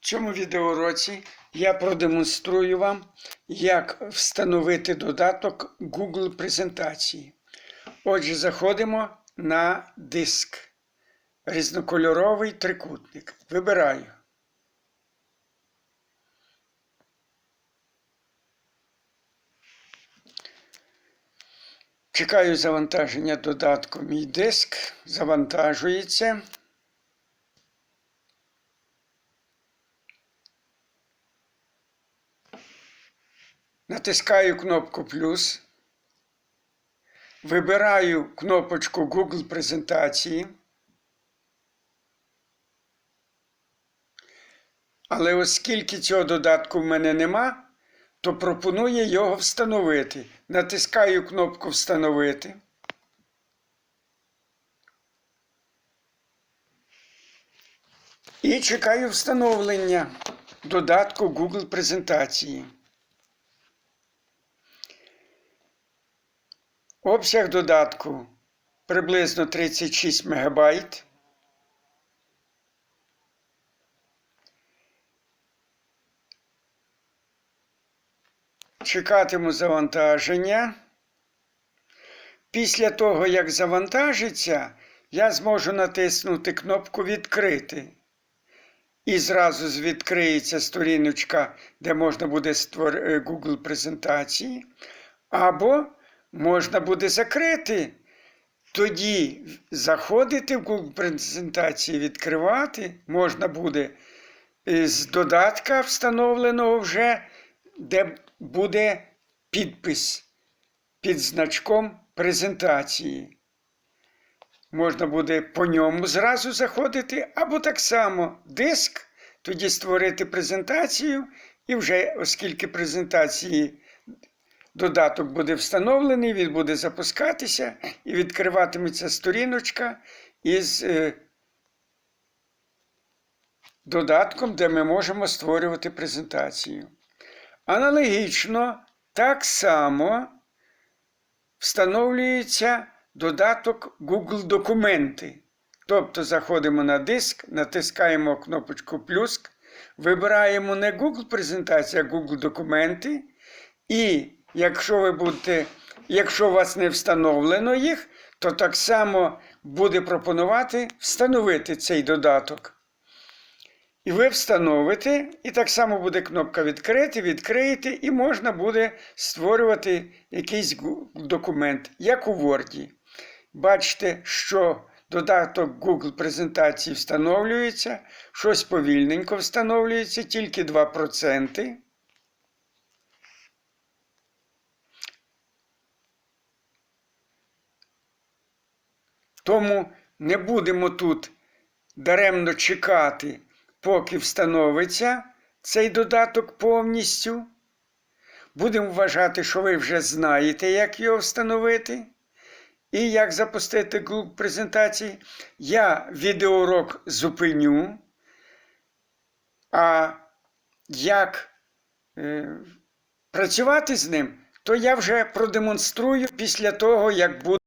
В цьому відеоуроці я продемонструю вам, як встановити додаток Google презентації. Отже, заходимо на диск. Різнокольоровий трикутник. Вибираю. Чекаю завантаження додатку Мій диск. Завантажується. Натискаю кнопку плюс. Вибираю кнопочку Google презентації. Але оскільки цього додатку в мене нема, то пропонує його встановити. Натискаю кнопку Встановити. І чекаю встановлення додатку Google презентації. Обсяг додатку приблизно 36 МБ. Чекатиму завантаження. Після того, як завантажиться, я зможу натиснути кнопку Відкрити. І зразу відкриється сторіночка, де можна буде створити Google презентації. Або можна буде закрити. Тоді заходити в Google презентації, відкривати можна буде з додатка встановленого вже, де буде підпис під значком презентації. Можна буде по ньому зразу заходити, або так само диск, тоді створити презентацію, і вже, оскільки презентації додаток буде встановлений, він буде запускатися і відкриватиметься сторіночка із е, додатком, де ми можемо створювати презентацію. Аналогічно, так само встановлюється додаток Google Документи. Тобто заходимо на диск, натискаємо кнопочку плюс, вибираємо не Google презентація, а Google Документи. І якщо ви будете, якщо у вас не встановлено їх, то так само буде пропонувати встановити цей додаток. І ви встановите, і так само буде кнопка відкрити, відкриєте, і можна буде створювати якийсь документ, як у Word. Бачите, що додаток Google презентації встановлюється, щось повільненько встановлюється, тільки 2%. Тому не будемо тут даремно чекати, поки встановиться цей додаток повністю. Будемо вважати, що ви вже знаєте, як його встановити. І як запустити Google презентації. Я відеоурок зупиню. А як е, працювати з ним, то я вже продемонструю після того, як буде.